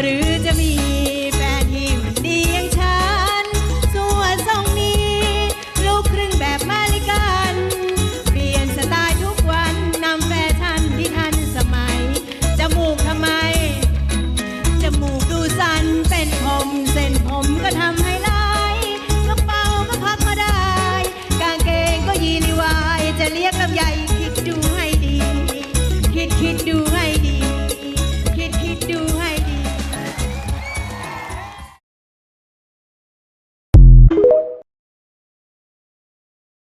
หรือจะมีแฟนที่หุ่นดีอย่างฉันส่วนทรงนี้ ลูกครึ่งแบบมาลิกัน เปลี่ยนสไตล์ทุกวันนำแฟชั่นที่ทันสมัย จมูกทำไม จมูกดูสั้นเป็นผมเส้นผมก็ทำให้ลายกระเป๋าก็พับมาได้ กางเกงก็ยีนิวายจะเรียกลำใหญ่